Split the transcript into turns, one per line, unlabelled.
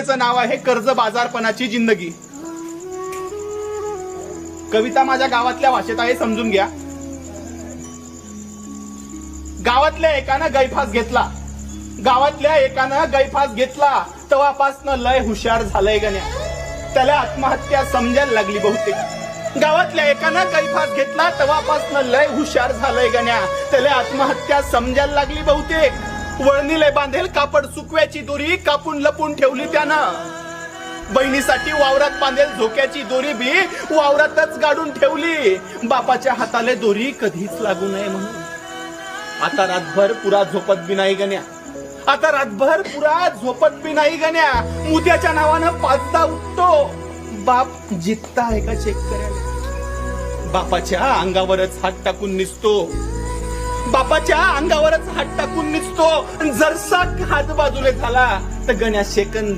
कवितेचं नाव आहे कर्ज बाजारपणाची जिंदगी. कविता माझ्या गावातल्या भाषेत आहे समजून घ्या. गावातल्या एकानं गैफास घेतला. गावातल्या एकानं गैफास घेतला. तेव्हापासनं लय हुशार झालंय गण्या. त्याला आत्महत्या समजायला लागली बहुतेक. गावातल्या एकानं गैफास घेतला तेव्हापासनं लय हुशार झालंय गण्या. त्याला आत्महत्या समजायला लागली बहुतेक. वळणीले बांधेल कापड सुकव्याची दोरी कापून लपून ठेवली त्यानं. बहिणीसाठी वावरात बांधेल झोक्याची दोरी बी वावरातच गाडून ठेवली. बापाच्या हाताले दोरी कधीच लागू नये म्हणून. आता रातभर पुरा झोपत बी नाही गण्या. आता रातभर पुरा झोपत बी नाही गण्या. मुद्याच्या नावानं पाचदा उठतो. बाप जित्ता आहे का चेक करायला बापाच्या अंगावरच हात टाकून निसतो. बापाच्या अंगावरच हात टाकून निसतो. जरसा हात बाजूले झाला तर गण्या शेकंद